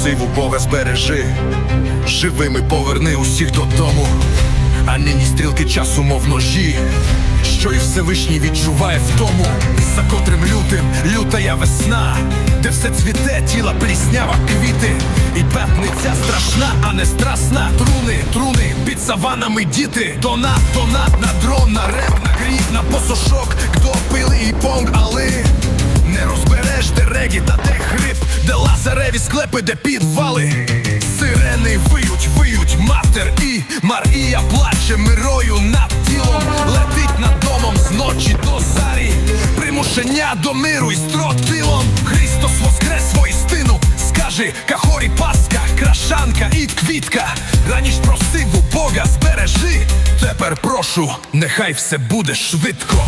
просив у Бога збережи, живими поверни усіх додому, а нині стрілки часу, мов ножі, що і Всевишній відчуває втому, за котрим лютим лютая весна, де все цвіте, тіла пліснява квіти, і пепниця страшна, а не страсна. Труни, труни, під саванами діти, донат, донат на дрон, на реп, на гріб, на посошок, хто пили і понг, але не розбереш, де регі та склепи, де підвали. Сирени виють, виють, матер і Марія плаче мирою над тілом, летить над домом з ночі до зарі, примушення до миру і стротилом. Христос воскрес воістину, скаже Кахорі Паска, крашанка і квітка. Раніш просив у Бога збережи, тепер прошу, нехай все буде швидко.